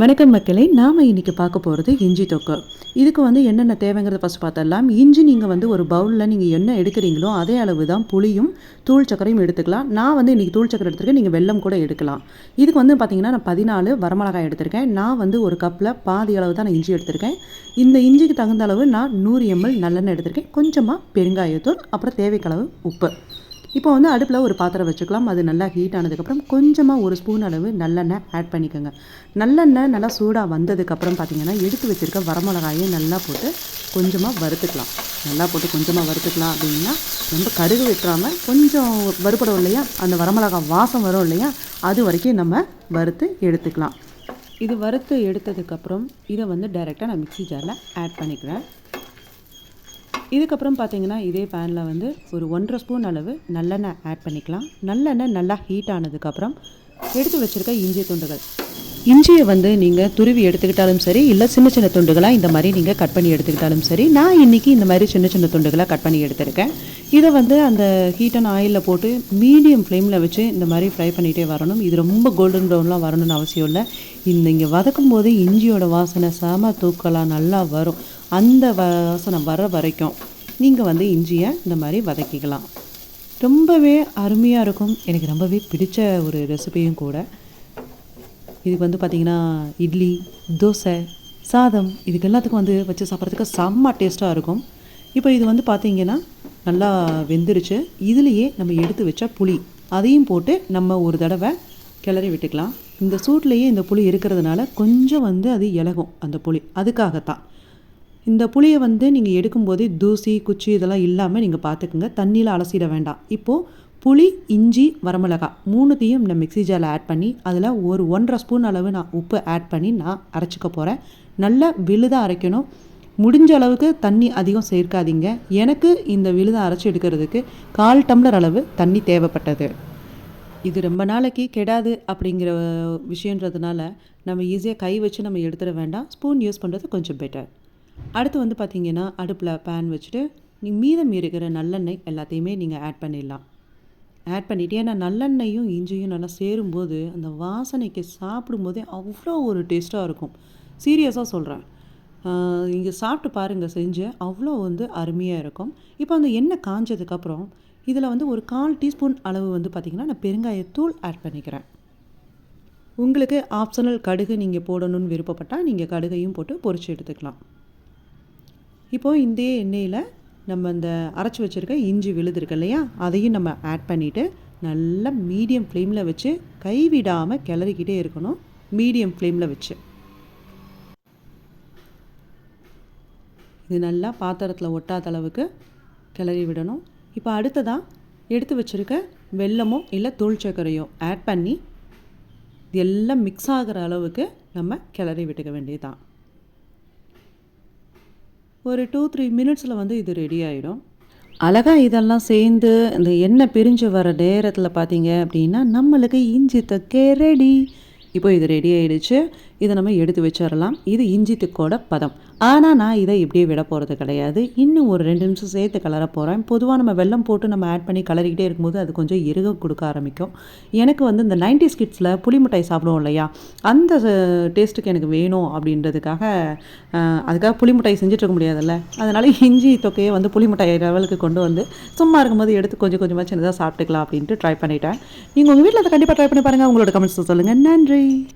வணக்கம் மக்களே நாம் இன்றைக்கி பார்க்க போகிறது இஞ்சி தொக்கு. இதுக்கு வந்து என்னென்ன தேவைங்கிறத ஃபஸ்ட் பார்த்தரலாம் இஞ்சி நீங்கள் வந்து ஒரு பவுலில் நீங்கள் என்ன எடுக்கிறீங்களோ அதே அளவு தான் புளியும் தூள் சக்கரையும் எடுத்துக்கலாம். நான் வந்து இன்றைக்கி தூள் சக்கரை எடுத்துருக்கேன் நீங்கள் வெல்லம் கூட எடுக்கலாம். இதுக்கு வந்து பார்த்தீங்கன்னா நான் பதினாலு வரமிளகாய் எடுத்திருக்கேன். நான் வந்து ஒரு கப்பில் பாதி அளவு தான் நான் இஞ்சி எடுத்திருக்கேன். இந்த இஞ்சிக்கு தகுந்த அளவு நான் நூறு எம்எல் நல்லெண்ணெய் எடுத்திருக்கேன். கொஞ்சமாக பெருங்காயத்தூள் அப்புறம் தேவைக்களவு உப்பு. இப்போ வந்து அடுப்பில் ஒரு பாத்திரம் வச்சுக்கலாம். அது நல்லா ஹீட் ஆனதுக்கப்புறம் கொஞ்சமாக ஒரு ஸ்பூன் அளவு நல்லெண்ணெய் ஆட் பண்ணிக்கோங்க. நல்லெண்ணெய் நல்லா சூடாக வந்ததுக்கப்புறம் பார்த்தீங்கன்னா எடுத்து வச்சுருக்க வரமிளகாயை நல்லா போட்டு கொஞ்சமாக வறுத்துக்கலாம். நல்லா போட்டு கொஞ்சமாக வறுத்துக்கலாம் அப்படின்னா ரொம்ப கடுகு விட்டுறாமல் கொஞ்சம் வறுபடும் இல்லையா? அந்த வரமிளகாய் வாசம் வரும் இல்லையா? அது வரைக்கும் நம்ம வறுத்து எடுத்துக்கலாம். இது வறுத்து எடுத்ததுக்கப்புறம் இதை வந்து டைரெக்டாக நான் மிக்ஸி ஜாரில் ஆட் பண்ணிக்கிறேன். இதுக்கப்புறம் பார்த்தீங்கன்னா இதே பேனில் வந்து ஒரு ஒன்றரை ஸ்பூன் அளவு நல்லெண்ணெய் ஆட் பண்ணிக்கலாம். நல்லெண்ணெய் நல்லா ஹீட் ஆனதுக்கப்புறம் எடுத்து வச்சுருக்க இஞ்சி துண்டுகள். இஞ்சியை வந்து நீங்கள் துருவி எடுத்துக்கிட்டாலும் சரி இல்லை சின்ன சின்ன துண்டுகளாக இந்த மாதிரி நீங்கள் கட் பண்ணி எடுத்துக்கிட்டாலும் சரி நான் இன்றைக்கி இந்த மாதிரி சின்ன சின்ன துண்டுகளாக கட் பண்ணி எடுத்திருக்கேன். இதை வந்து அந்த ஹீட்டான ஆயிலில் போட்டு மீடியம் ஃப்ளேமில் வச்சு இந்த மாதிரி ஃப்ரை பண்ணிகிட்டே வரணும். இது ரொம்ப கோல்டன் ப்ரௌன்லாம் வரணும்னு அவசியம் இல்லை. இந்த இங்கே வதக்கும் போது இஞ்சியோட வாசனை செம தூக்கலாக நல்லா வரும். அந்த வாசனை வர வரைக்கும் நீங்கள் வந்து இஞ்சியை இந்த மாதிரி வதக்கிக்கலாம். ரொம்பவே அருமையாக இருக்கும். எனக்கு ரொம்பவே பிடிச்ச ஒரு ரெசிபியும் கூட. இதுக்கு வந்து பார்த்திங்கன்னா இட்லி தோசை சாதம் இதுக்கு எல்லாத்துக்கும் வந்து வச்சு சாப்பிட்றதுக்கு செம்ம டேஸ்ட்டாக இருக்கும். இப்போ இது வந்து பார்த்திங்கன்னா நல்லா வெந்துருச்சு. இதுலேயே நம்ம எடுத்து வச்ச புளி அதையும் போட்டு நம்ம ஒரு தடவை கிளறி விட்டுக்கலாம். இந்த சூட்லேயே இந்த புளி இருக்கிறதுனால கொஞ்சம் வந்து அது இலகும் அந்த புளி. அதுக்காகத்தான். இந்த புளியை வந்து நீங்கள் எடுக்கும்போது தூசி குச்சி இதெல்லாம் இல்லாமல் நீங்கள் பார்த்துக்குங்க தண்ணியில் அலசிட வேண்டாம். இப்போது புளி இஞ்சி வரமிளகா மூணுத்தையும் இந்த மிக்ஸி ஜாரில் ஆட் பண்ணி அதில் ஒரு ஒன்றரை ஸ்பூன் அளவு நான் உப்பு ஆட் பண்ணி நான் அரைச்சிக்க போகிறேன் நல்லா விழுதாக அரைக்கணும். முடிஞ்ச அளவுக்கு தண்ணி அதிகம் சேர்க்காதீங்க. எனக்கு இந்த விழுதை அரைச்சி எடுக்கிறதுக்கு கால் டம்ளர் அளவு தண்ணி தேவைப்பட்டது. இது ரொம்ப நாளைக்கு கெடாது அப்படிங்கிற விஷயன்றதுனால நம்ம ஈஸியாக கை வச்சு நம்ம எடுத்துட வேண்டாம். ஸ்பூன் யூஸ் பண்ணுறது கொஞ்சம் பெட்டர் அடுத்து வந்து பார்த்திங்கன்னா அடுப்பில் பேன் வச்சுட்டு மீதம் இருக்கிற நல்லெண்ணெய் எல்லாத்தையுமே நீங்கள் ஆட் பண்ணிடலாம். ஆட் பண்ணிவிட்டு ஏன்னா நல்லெண்ணெயும் இஞ்சியும் நல்லா சேரும்போது அந்த வாசனைக்கு சாப்பிடும்போதே அவ்வளோ ஒரு டேஸ்ட்டாக இருக்கும். சீரியஸாக சொல்கிறேன் இங்கே சாப்பிட்டு பாருங்கள் செஞ்சு அவ்வளோ வந்து அருமையாக இருக்கும். இப்போ அந்த எண்ணெய் காஞ்சதுக்கப்புறம் இதில் வந்து ஒரு கால் டீஸ்பூன் அளவு வந்து பார்த்திங்கன்னா நான் பெருங்காயத்தூள் ஆட் பண்ணிக்கிறேன். உங்களுக்கு ஆப்ஷனல் கடுகு நீங்கள் போடணும்னு விருப்பப்பட்டால் நீங்கள் கடுகையும் போட்டு பொறிச்சு எடுத்துக்கலாம். இப்போது இந்திய எண்ணெயில் நம்ம இந்த அரைச்சி வச்சுருக்க இஞ்சி விழுதுருக்கு இல்லையா? அதையும் நம்ம ஆட் பண்ணிவிட்டு நல்லா மீடியம் ஃப்ளேமில் வச்சு கைவிடாமல் கிளறிக்கிட்டே இருக்கணும். மீடியம் ஃப்ளேமில் வச்சு. இது நல்லா பாத்திரத்தில் ஒட்டாத அளவுக்கு கிளறி விடணும். இப்போ அடுத்ததாக எடுத்து வச்சுருக்க வெல்லமோ இல்லை தூள் சர்க்கரையோ ஆட் பண்ணி இது எல்லாம் மிக்ஸ் ஆகிற அளவுக்கு நம்ம கிளறி விட்டுக்க வேண்டியதுதான். ஒரு டூ த்ரீ மினிட்ஸில் வந்து இது ரெடி ஆகிடும் அழகாக இதெல்லாம் சேர்ந்து இந்த எண்ணெய் பிரிஞ்சு வர நேரத்தில் பார்த்தீங்க அப்படின்னா நம்மளுக்கு இஞ்சி தக்கே ரெடி இப்போ இது ரெடி ஆகிடுச்சு இதை நம்ம எடுத்து வச்சிடலாம். இது இஞ்சி திக்கோட பதம். ஆனால் நான் இதை இப்படியே விட போகிறது கிடையாது. இன்னும் ஒரு ரெண்டு நிமிஷம் சேர்த்து கலர போகிறேன் பொதுவாக நம்ம வெள்ளம் போட்டு நம்ம ஆட் பண்ணி கலரிக்கிட்டே இருக்கும்போது அது கொஞ்சம் இறுக கொடுக்க ஆரம்பிக்கும். எனக்கு வந்து இந்த நைன்டி ஸ்கிட்ஸில் புளி மிட்டாய் சாப்பிடுவோம் இல்லையா? அந்த டேஸ்ட்டுக்கு எனக்கு வேணும் அப்படின்றதுக்காக அதுக்காக புளி மிட்டாய் செஞ்சுட்டு இருக்க முடியாதுல்ல? அதனால் இஞ்சி தொக்கையை வந்து புளி மிட்டாய் லெவலுக்கு கொண்டு வந்து சும்மா இருக்கும்போது எடுத்து கொஞ்சம் கொஞ்சமாக சின்னதாக சாப்பிட்டுக்கலாம் அப்படின்ட்டு ட்ரை பண்ணிட்டேன். நீங்கள் உங்கள் வீட்டில் அதை கண்டிப்பாக ட்ரை பண்ணி பாருங்கள் உங்களோட கமெண்ட்ஸ் சொல்லுங்கள் நன்றி. Bye.